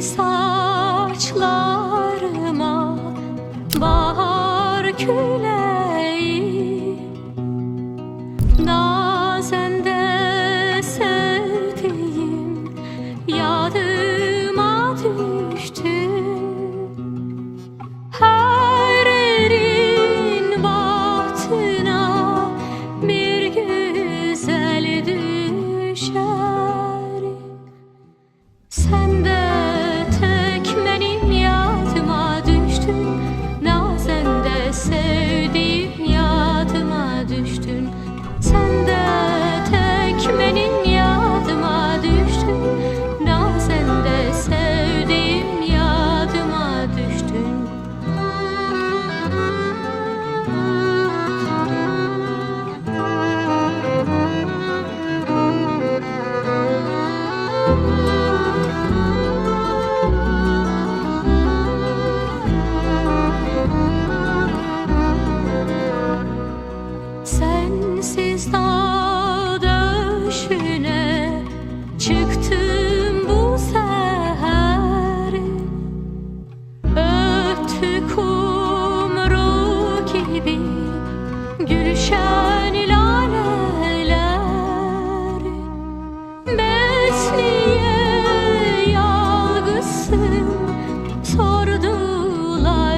saçlarıma bahar küleği. Nazende sevdiğim yadıma düştün Her yerin bahtına bir güzel düşer. Sen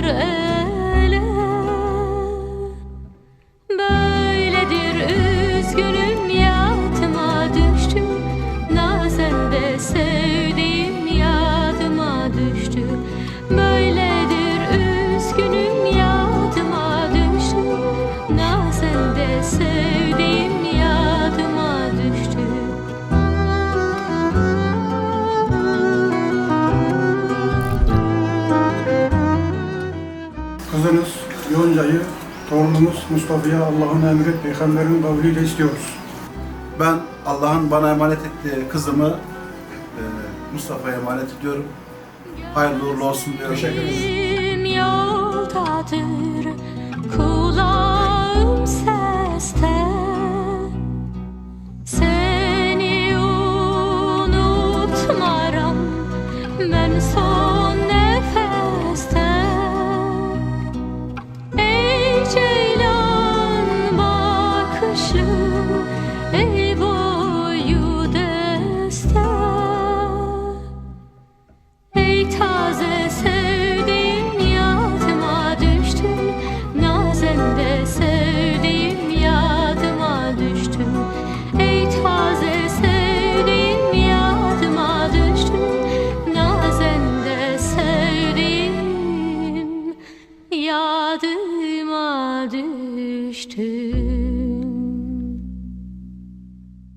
对。kızınız Yonca'yı torunumuz Mustafa'ya Allah'ın emri peygamberin kavliyle istiyoruz. Ben Allah'ın bana emanet ettiği kızımı e, Mustafa'ya emanet ediyorum. Hayırlı uğurlu olsun diyorum. Teşekkür ederim. yadıma düştün